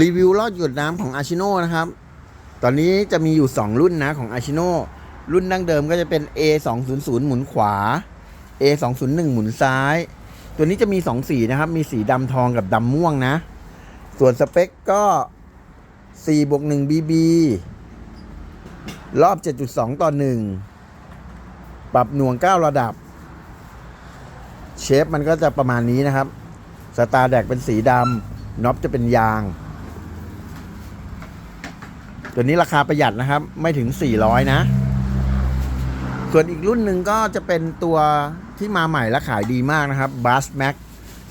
รีวิวลอดหยดน้ำของอาชิโนนะครับ ตอนนี้จะมีอยู่ 2 รุ่นนะของอาชิโนรุ่นดั้งเดิมก็จะเป็น A 2 0 0หมุนขวา A 2 0 1หมุนซ้าย ตัวนี้จะมี 2 สีนะครับ มีสีดำทองกับดำม่วงนะ ส่วนสเปคก็4บวก1 BB รอบ 7.2 ต่อ 1 ปรับหน่วง 9 ระดับ เชฟมันก็จะประมาณนี้นะครับ สตาร์แดกเป็นสีดำน็อปจะเป็นยาง ตัวนี้ราคาประหยัดนะครับ ไม่ถึง 400 นะ ส่วนอีกรุ่นหนึ่งก็จะเป็นตัวที่มาใหม่และขายดีมากนะครับ b u s Max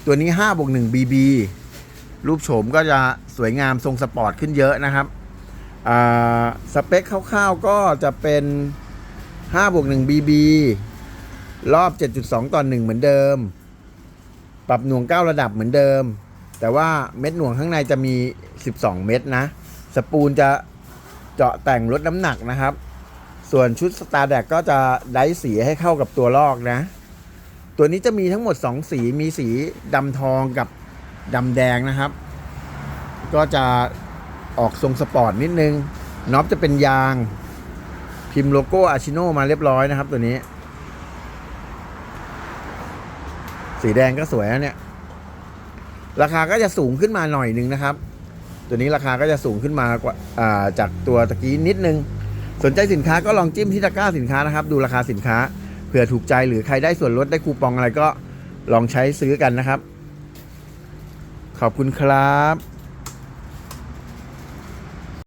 ตัวนี้5บวก1 BB รูปโฉมก็จะสวยงามทรงสปอร์ตขึ้นเยอะนะครับอ่าสเปคคร่าวๆก็จะเป็น5บวก1 BB รอบ 7.2 ต่อ 1 เหมือนเดิม ปรับหน่วง 9 ระดับเหมือนเดิม แต่ว่าเม็ดหน่วงข้างในจะมี 12 เม็ดนะ สปูลจะ เจาะแต่งลดน้ำหนักนะครับ ส่วนชุดสตาร์แดกก็จะได้สีให้เข้ากับตัวลอกนะ ตัวนี้จะมีทั้งหมด 2 สีมีสีดำทองกับดำแดงนะครับ ก็จะออกทรงสปอร์ตนิดนึงน็อปจะเป็นยาง พิมพ์โลโก้อาชิโนมาเรียบร้อยนะครับตัวนี้ สีแดงก็สวยนะเนี่ย ราคาก็จะสูงขึ้นมาหน่อยนึงนะครับ ตัวนี้ราคาก็จะสูงขึ้นมากว่าาจากตัวตะกี้นิดนึง สนใจสินค้าก็ลองจิ้มที่ตะกร้าสินค้านะครับ ดูราคาสินค้าเผื่อถูกใจหรือใครได้ส่วนลดได้คูปองอะไรก็ลองใช้ซื้อกันนะครับ ขอบคุณครับ